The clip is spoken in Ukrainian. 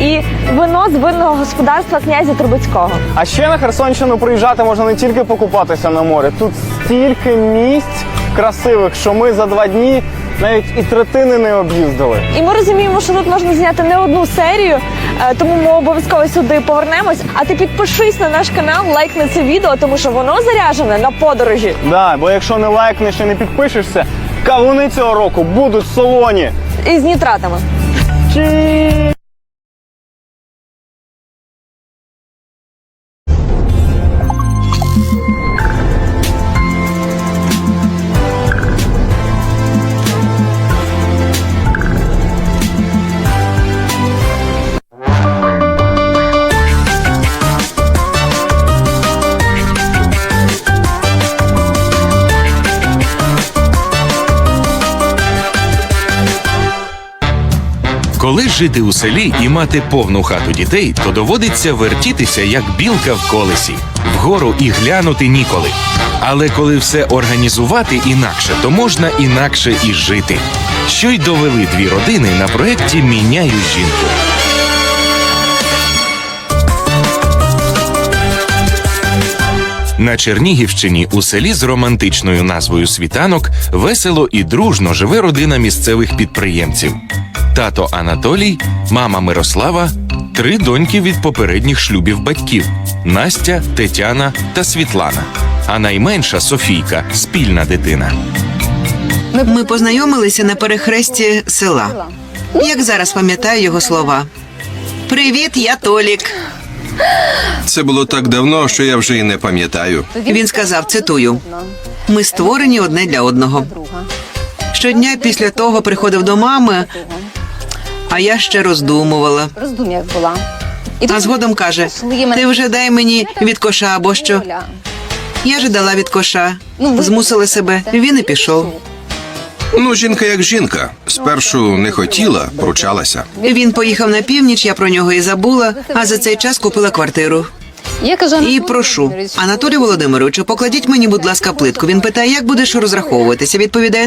І вино з винного господарства князя Трубецького. А ще на Херсонщину приїжджати можна не тільки покупатися на морі. Тут стільки місць красивих, що ми за два дні навіть і третини не об'їздили. І ми розуміємо, що тут можна зняти не одну серію, е, тому ми обов'язково сюди повернемось. А ти підпишись на наш канал, лайкни це відео, тому що воно заряджене на подорожі. Да, бо якщо не лайкнеш і не підпишешся, кавуни цього року будуть солоні. І з нітратами. Чи... Коли жити у селі і мати повну хату дітей, то доводиться вертітися як білка в колесі, вгору і глянути ніколи. Але коли все організувати інакше, то можна інакше і жити. Що й довели дві родини на проєкті Міняю жінку. На Чернігівщині у селі з романтичною назвою Світанок весело і дружно живе родина місцевих підприємців. Тато Анатолій, мама Мирослава, три доньки від попередніх шлюбів батьків Настя, Тетяна та Світлана. А найменша Софійка спільна дитина. Ми познайомилися на перехресті села. Як зараз пам'ятаю його слова. Привіт, я Толік. Це було так давно, що я вже і не пам'ятаю. Він сказав, цитую: ми створені одне для одного. Щодня після того приходив до мами, а я ще роздумувала. роздум'ях була. І А згодом каже: ти вже дай мені від коша або що. Я ж дала від коша. Змусила себе. Він і пішов. Ну, жінка як жінка. Спершу не хотіла, пручалася. Він поїхав на північ, я про нього і забула, а за цей час купила квартиру. Я кажу, І прошу, Анатолій Володимировичу, покладіть мені, будь ласка, плитку. Він питає, як будеш розраховуватися. Відповідає,